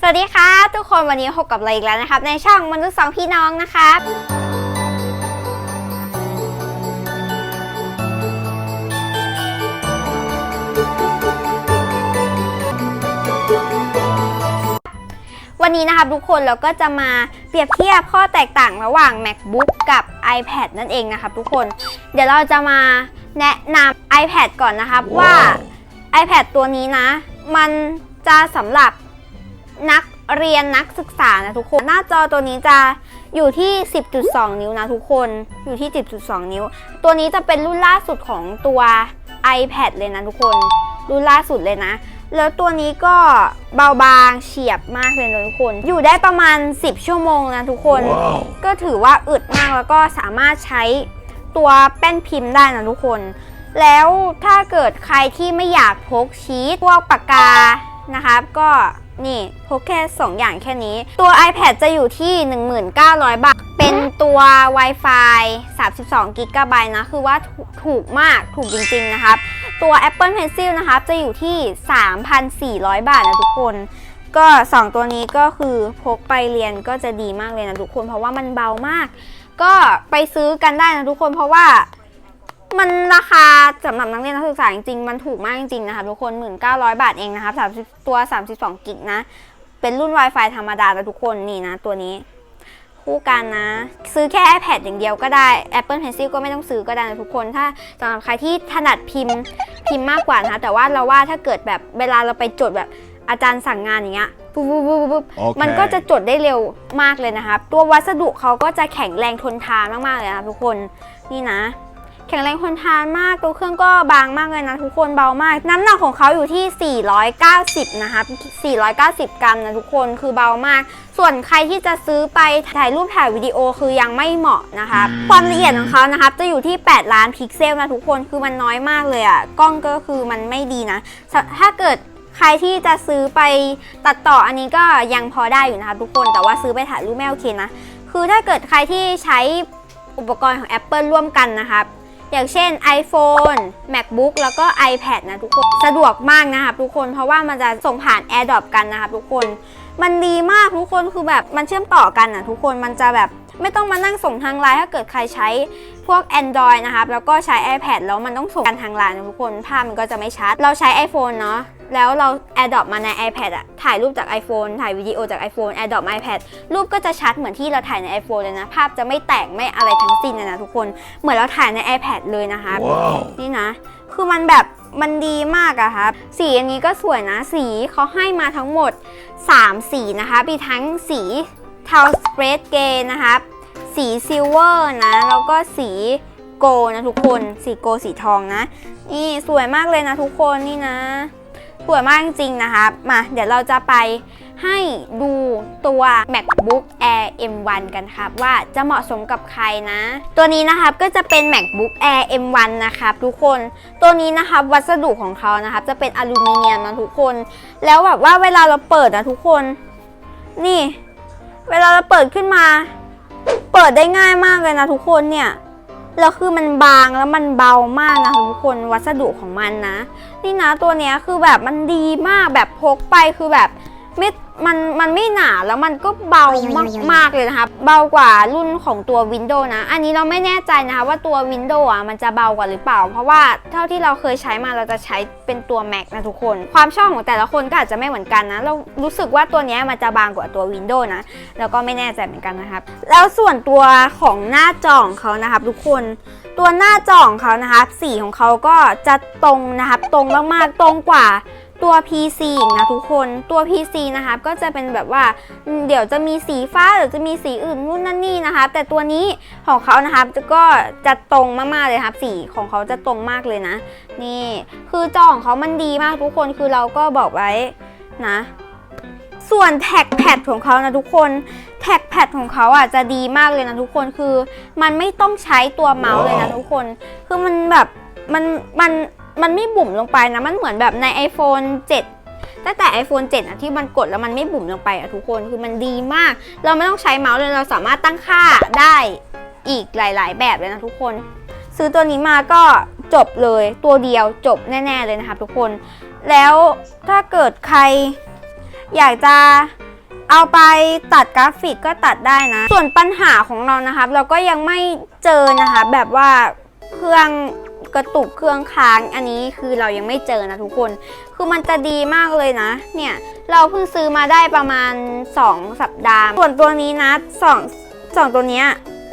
สวัสดีครับทุกคนวันนี้พบกับเราอีกแล้วนะครับ ในช่องมนุษย์สองพี่น้องนะครับวันนี้นะครับทุกคนเราก็จะมาเปรียบเทียบข้อแตกต่างระหว่าง MacBook กับ iPad นั่นเองนะครับทุกคน เดี๋ยวเราจะมาแนะนำ iPad ก่อนนะครับว่า iPad ตัวนี้นะ มันจะสำหรับ นักเรียนนักศึกษานะทุกคน หน้าจอตัวนี้จะอยู่ที่ 10.2 นิ้วนะทุกคนอยู่ที่ 10.2 นิ้ว ตัวนี้จะเป็นรุ่นล่าสุดของตัว iPad เลยนะทุกคน รุ่นล่าสุดเลยนะ แล้วตัวนี้ก็เบาบางเฉียบมากเลยนะทุกคน อยู่ได้ประมาณ 10 ชั่วโมงนะทุกคนก็ถือว่าอึดมากแล้วก็สามารถใช้ตัวแป้นพิมพ์ได้นะทุกคน แล้วถ้าเกิดใครที่ไม่อยากพกชีตพวกปากกานะครับก็ นี่พกแค่ 2 อย่างแค่นี้ ตัว iPad จะอยู่ที่ 19,000 บาท เป็นตัว Wi-Fi 32 g b นะ คือว่าถูกถูกมากถูกจริง ๆ นะครับ ตัว Apple Pencil นะครับจะอยู่ที่ 3,400 บาทนะทุกคน ก็ 2 ตัวนี้ก็คือพกไปเรียนก็จะดีมากเลยนะทุกคน เพราะว่ามันเบามาก ก็ไปซื้อกันได้นะทุกคนเพราะว่า มันราคาสำหรับนักเรียนนักศึกษาจริงๆ มันถูกมากจริงๆ นะคะทุกคน 1,900 บาทเองนะครับ30 ตัว 32 กิกนะ เป็นรุ่น Wi-Fi ธรรมดานะทุกคนนี่นะ ตัวนี้ คู่กันนะ ซื้อแค่ iPad อย่างเดียวก็ได้ Apple Pencil ก็ไม่ต้องซื้อก็ได้นะทุกคนถ้าสำหรับใครที่ถนัดพิมพ์พิมพ์มากกว่านะคะแต่ว่าเราว่าถ้าเกิดแบบเวลาเราไปจดแบบอาจารย์สั่งงานอย่างเงี้ยปุ๊บปุ๊บปุ๊บปุ๊บโอเคมันก็จะจดได้เร็วมากเลยนะครับตัววัสดุเขาก็จะแข็งแรงทนทานมากๆเลยนะครับทุกคนนี่นะ แข็งแรงทนทานมาก ตัวเครื่องก็บางมากเลยนะทุกคนเบามาก น้ำหนักของเขาอยู่ที่ 490 นะครับ490 กรัมนะทุกคนคือเบามาก ส่วนใครที่จะซื้อไปถ่ายรูปถ่ายวิดีโอคือยังไม่เหมาะนะครับความละเอียดของเขานะครับจะอยู่ที่ 8 ล้านพิกเซลนะทุกคนคือมันน้อยมากเลยอะ่ะกล้องก็คือมันไม่ดีนะ ถ้าเกิดใครที่จะซื้อไปตัดต่ออันนี้ก็ยังพอได้อยู่นะคะทุกคนแต่ว่าซื้อไปถ่ายรูปไม่โอเคนะคือถ้าเกิดใครที่ใช้อุปกรณ์ของ Apple ร่วมกันนะครับ อย่างเช่น iPhone MacBook แล้วก็ iPad นะทุกคน สะดวกมากนะครับทุกคน เพราะว่ามันจะส่งผ่าน AirDrop กันนะครับทุกคน มันดีมากทุกคนคือแบบมันเชื่อมต่อกันนะทุกคนมันจะแบบไม่ต้องมานั่งส่งทางไลน์ถ้าเกิดใครใช้พวก Android นะครับ แล้วก็ใช้ iPad แล้วมันต้องส่งกันทางไลน์นะทุกคน ภาพมันก็จะไม่ชัด เราใช้ iPhone เนาะ แล้วเรา AirDrop มาใน iPad อะถ่ายรูปจาก iPhone ถ่ายวิดีโอจาก iPhone AirDrop มา iPad รูปก็จะชัดเหมือนที่เราถ่ายใน iPhone เลยนะ ภาพจะไม่แตกไม่อะไรทั้งสิ้นเลยนะทุกคน เหมือนเราถ่ายใน iPad เลยนะคะว้าวนี่นะ คือมันแบบมันดีมากอะครับ สีอันนี้ก็สวยนะ สีเขาให้มาทั้งหมด 3 สีนะคะ มีทั้งสีเทาสเปรดเกย์นะครับสีซิลเวอร์นะ แล้วก็สีโกลด์นะทุกคน สีโกลด์สีทองนะ นี่สวยมากเลยนะทุกคนนี่นะ สวยมากจริงนะครับมาเดี๋ยวเราจะไปให้ดูตัว MacBook Air M1 กันครับว่าจะเหมาะสมกับใครนะ ตัวนี้นะครับก็จะเป็น MacBook Air M1 นะครับทุกคนตัวนี้นะครับวัสดุของเขานะครับจะเป็นอลูมิเนียมนะทุกคน แล้วแบบว่าเวลาเราเปิดนะทุกคน นี่ เวลาเราเปิดขึ้นมา เปิดได้ง่ายมากเลยนะทุกคนเนี่ย แล้วคือมันบางแล้วมันเบามากนะทุกคนวัสดุของมันนะ นี่นะตัวเนี้ยคือแบบมันดีมากแบบพกไปคือแบบ ไม่มันมันไม่หนาแล้วมันก็เบามากมากๆเลยนะคะ เบากว่ารุ่นของตัว Windows นะ อันนี้เราไม่แน่ใจนะคะว่าตัว Windows อะมันจะเบากว่าหรือเปล่า เพราะว่าเท่าที่เราเคยใช้มาเราจะใช้เป็นตัว Mac นะทุกคน ความชอบของแต่ละคนก็อาจจะไม่เหมือนกันนะ เรารู้สึกว่าตัวเนี้ยมันจะบางกว่าตัว Windows นะ แล้วก็ไม่แน่ใจเหมือนกันนะครับ แล้วส่วนตัวของหน้าจอของเขานะครับ ทุกคนตัวหน้าจอของเขานะครับสีของเขาก็จะตรงนะครับ ตรงมากๆตรงกว่า ตัว PC อีกนะทุกคน ตัว PC นะครับก็จะเป็นแบบว่า เดี๋ยวจะมีสีฟ้าเดี๋ยวจะมีสีอื่นนู่นนั่นนี่นะคะ แต่ตัวนี้ของเขานะครับก็จะตรงมากๆเลยครับสีของเขาจะตรงมากเลยนะ นี่คือจอของเขามันดีมากทุกคนคือเราก็บอกไว้นะ ส่วนแท็กแพดของเขานะทุกคนแท็กแพดของเขาอะจะดีมากเลยนะทุกคนคือ มันไม่ต้องใช้ตัวเมาส์เลยนะทุกคน คือมันแบบมันมัน มันไม่บุ๋มลงไปนะ มันเหมือนแบบใน iPhone 7 ตั้งแต่ iPhone 7อะที่มันกดแล้วมันไม่บุ๋มลงไปอะทุกคนคือมันดีมาก เราไม่ต้องใช้เมาส์เลยเราสามารถตั้งค่าได้อีกหลาย ๆ แบบเลยนะทุกคน ซื้อตัวนี้มาก็จบเลยตัวเดียวจบแน่ ๆ เลยนะคะทุกคน แล้วถ้าเกิดใครอยากจะเอาไปตัดกราฟิกก็ตัดได้นะ ส่วนปัญหาของเรานะครับ เราก็ยังไม่เจอนะคะแบบว่าเครื่อง กระตุกเครื่องค้างอันนี้คือเรายังไม่เจอนะทุกคน คือมันจะดีมากเลยนะ เนี่ยเราเพิ่งซื้อมาได้ประมาณ 2 สัปดาห์ ส่วนตัวนี้นะสองสองตัวเนี้ย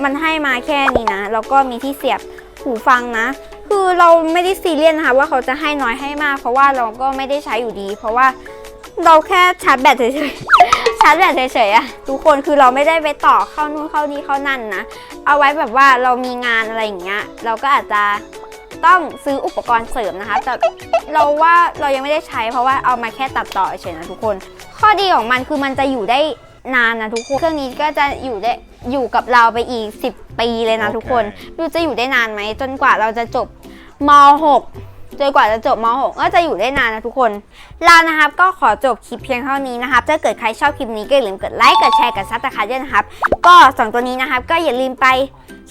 มันให้มาแค่นี้นะ แล้วก็มีที่เสียบหูฟังนะ คือเราไม่ได้ซีเรียสนะคะว่าเขาจะให้น้อยให้มาก เพราะว่าเราก็ไม่ได้ใช้อยู่ดี เพราะว่าเราแค่ชาร์จแบตเฉยๆ ชาร์จแบตเฉยๆอะทุกคนคือเราไม่ได้ไปต่อเข้านู่นเข้านี่เข้านั่นนะ เอาไว้แบบว่าเรามีงานอะไรอย่างเงี้ย เราก็อาจจะ ต้องซื้ออุปกรณ์เสริมนะคะ แต่เราว่าเรายังไม่ได้ใช้เพราะว่าเอามาแค่ตัดต่อเฉยๆนะทุกคน ข้อดีของมันคือมันจะอยู่ได้นานนะทุกคน เครื่องนี้ก็จะอยู่ได้อยู่กับเราไปอีก 10 ปีเลยนะทุกคนโอเคดูจะอยู่ได้นานไหมจนกว่าเราจะจบม .6 จนกว่าจะจบม .6 ก็จะอยู่ได้นานนะทุกคนเรานะครับก็ขอจบคลิปเพียงเท่านี้นะครับถ้าเกิดใครชอบคลิปนี้ก็อย่าลืมกดไลค์ กดแชร์ กดซับสไครต์ด้วยนะครับ ก็สองตัวนี้นะครับ ก็อย่าลืมไป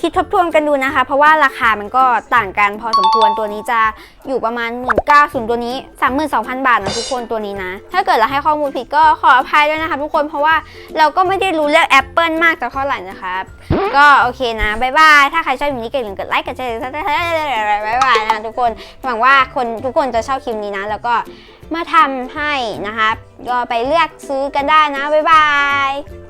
คิดทบทวนกันดูนะคะ เพราะว่าราคามันก็ต่างกันพอสมควรตัวนี้จะอยู่ประมาณ 1 9ื่นส่วนตัวนี้ 32,000 บาทนะทุกคนตัวนี้นะ ถ้าเกิดเราให้ข้อมูลผิดก็ขออภัยด้วยนะคะทุกคนเพราะว่าเราก็ไม่ได้รู้เรื่อง Apple มากจะเท่าไหร่นะครับก็โอเคนะบ๊ายบายถ้าใครชอบคลิปนี้ก็อย่าลืมกดไลค์กดแชร์บายบายนะทุกคนหวังว่าคนทุกคนจะชอบคลิปนี้นะ แล้วก็มาทำให้นะครับก็ไปเลือกซื้อกันได้นะบายบาย